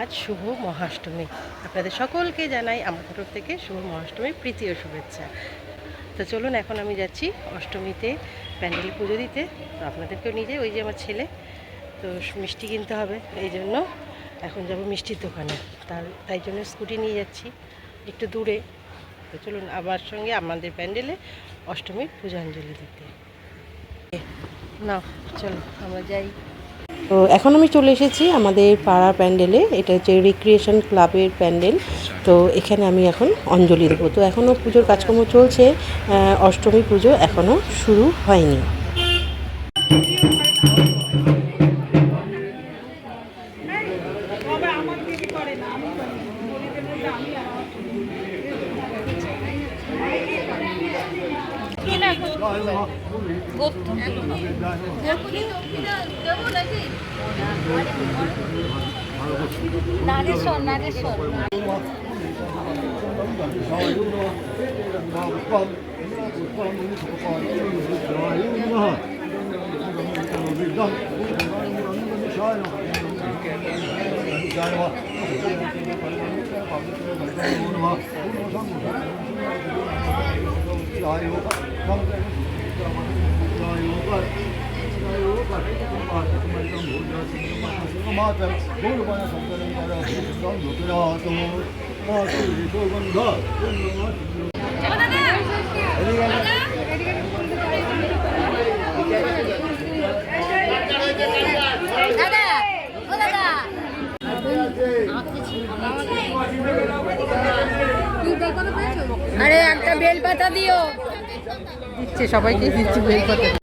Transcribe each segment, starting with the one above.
আজ শুভ মহাষ্টমী। আপনাদের সকলকে জানাই আমার তরফ থেকে শুভ মহাষ্টমীর প্রীতি ও শুভেচ্ছা। তো চলুন এখন আমি যাচ্ছি অষ্টমীতে প্যান্ডেল পুজো দিতে। তো আপনাদেরকেও নিয়ে যাই, ওই যে আমার ছেলে। তো মিষ্টি কিনতে হবে, এই জন্য এখন যাব মিষ্টির দোকানে। তার, তাই জন্য স্কুটি নিয়ে যাচ্ছি একটু দূরে। তো চলুন আমার সঙ্গে আমাদের প্যান্ডেলে অষ্টমীর পূজাঞ্জলি দিতে। না চলো আমরা যাই। তো এখন আমি চলে এসেছি আমাদের পাড়া প্যান্ডেলে। এটা হচ্ছে রিক্রিয়েশন ক্লাবের প্যান্ডেল। তো এখানে আমি এখন অঞ্জলি দেবো। তো এখনও পুজোর কাজকর্ম চলছে। অষ্টমী পুজো এখনও শুরু হয়নি। নাগেশ্বর নাগেশ্বর। দাদা ও দাদা আরে একটা বেল পাতা দিও। দিচ্ছে সবাইকে দিচ্ছে বেলপাতা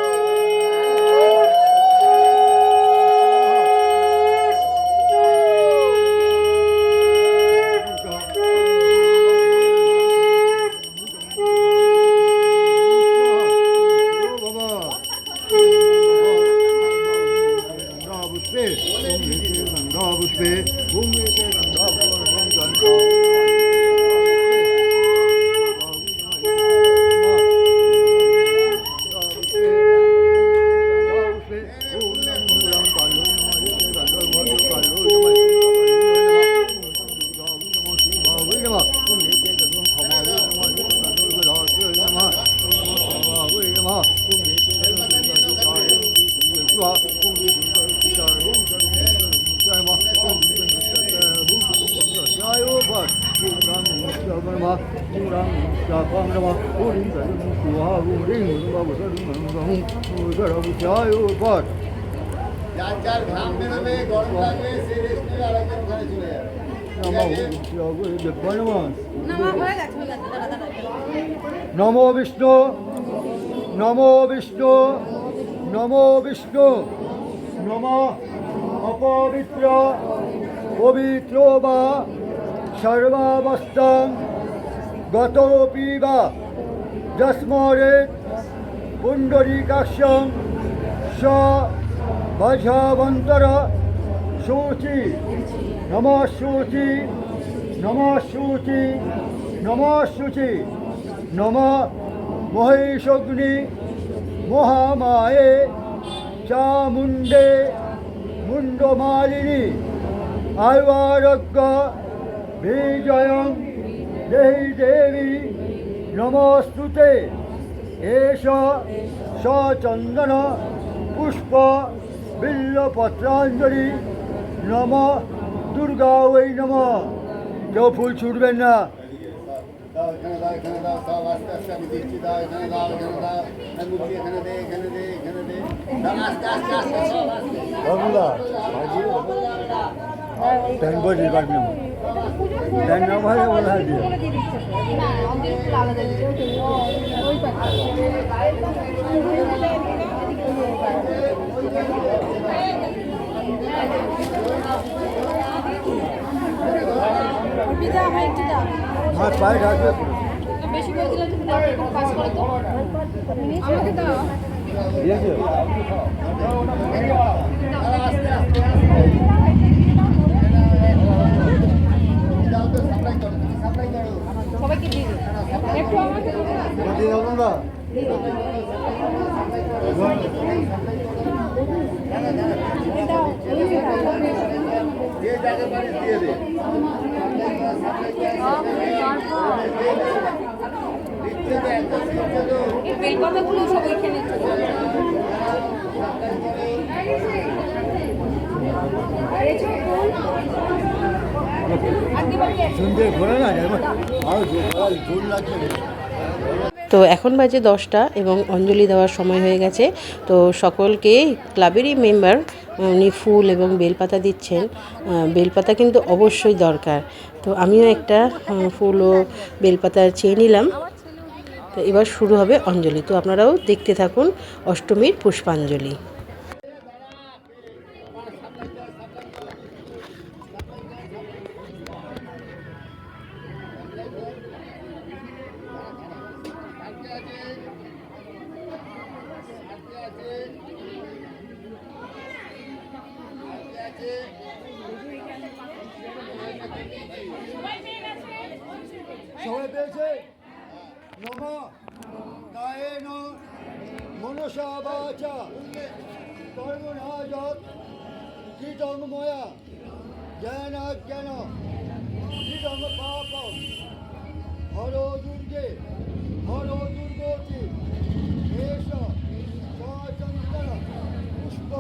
But যার যার ঘাম বেরোবে গরম লাগবে সে রেস্ট নিয়ে আরেকজন ঘরে চলে যাবে নমো বিষ্ণু নমো বিষ্ণু নমো বিষ্ণু নম অপবিত্র পবিত্র বা সর্বাবস্থান গতপি বা যস্মরে পুণ্ডরীকাক্ষম স ভজবন্তর শুচি নম শুচি নম শুচি নম শুচি নম মহেশগ্নি মহামায়ে চামুণ্ডে মুণ্ডমালিনী আয়ুরারোগ্য বিজয়ং দেহি দেবী নমস্তুতে। এষ সচন্দন পুষ্প বিল্লপত্রাঞ্জলি। নম দুর্গা ওই নম। কেউ ফুল ছুটবেন না। দাও এখানে দাও। এখানে দাও সব আস্তে আস্তে আমি দিচ্ছি দাও এখানে দাও এখানে দাও আমি মুক্তি এখানে দে এখানে দে এখানে দে আস্তে আস্তে আস্তে সব আস্তে ট্যাঙ্ক করে দিবার নেব না ভাই বলা দিয়ে আমার পায়ে ঢাকবে বেশি দিলে তুমি কাজ করো তো আমাকে দাও দিয়েছে দাও তো সাপ্লাই করো তুমি সাপ্লাই করো সবাইকে দিয়ে একটু আমাকে দাও। না দিয়ে বেলপাতাগুলো সব ওইখানে সন্ধ্যে তো এখন বাজে দশটা এবং অঞ্জলি দেওয়ার সময় হয়ে গেছে। তো সকলকে ক্লাবেরই মেম্বার উনি ফুল এবং বেলপাতা দিচ্ছেন। বেলপাতা কিন্তু অবশ্যই দরকার। তো আমিও একটা ফুল ও বেলপাতা চেয়ে নিলাম। তো এবার শুরু হবে অঞ্জলি। তো আপনারাও দেখতে থাকুন অষ্টমীর পুষ্পাঞ্জলি। সবাই পেয়েছে? নম। কায়েন মনসা বাচা। কর্মণা যৎ কীটং ময়া জ্ঞান জ্ঞান কীটং পাপ হর দুর্গে, হর দুর্গতি। সচন্দন পুষ্প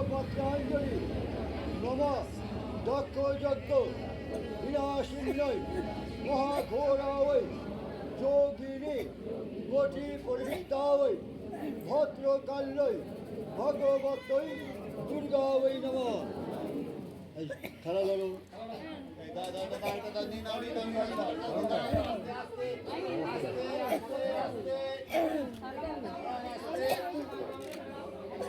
বিল্লপত্রাঞ্জলি নম দক্ষ যজ্ঞ বিনাশিন্নয় মহাঘোরাওয় যোগিনী কোটি পরিহিতাওয় ভদ্রকাল্যয় ভগবতই দুর্গাওয় নম খেলা ধরো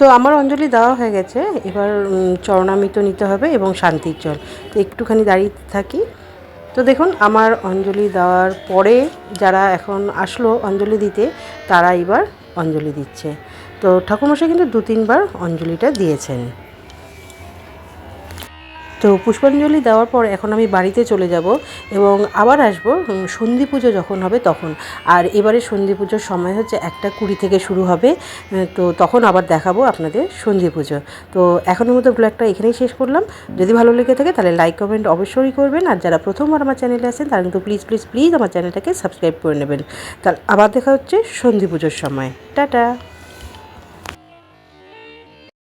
তো আমার অঞ্জলি দেওয়া হয়ে গেছে। এবার চরণামিত নিতে হবে এবং শান্তির জল। তো একটুখানি দাঁড়িয়ে থাকি। তো দেখুন, আমার অঞ্জলি দেওয়ার পরে যারা এখন আসলো অঞ্জলি দিতে, তারা এবার অঞ্জলি দিচ্ছে। তো ঠাকুরমশাই কিন্তু দু তিনবার অঞ্জলিটা দিয়েছেন। তো পুষ্পাঞ্জলি দেওয়ার পর এখন আমি বাড়িতে চলে যাব এবং আবার আসব সন্ধি পুজো যখন হবে তখন। আর এবারে সন্ধি পুজোর সময় হচ্ছে একটা কুড়ি থেকে শুরু হবে তো তখন আবার দেখাবো আপনাদের সন্ধি পুজো। তো এখনের মতো ব্লগটা এখানেই শেষ করলাম। যদি ভালো লেগে থাকে তাহলে লাইক, কমেন্ট অবশ্যই করবেন। আর যারা প্রথমবার আমার চ্যানেলে আসেন তারা কিন্তু প্লিজ প্লিজ প্লিজ আমার চ্যানেলটাকে সাবস্ক্রাইব করে নেবেন। তাহলে আবার দেখা হচ্ছে সন্ধি পুজোর সময়। টাটা!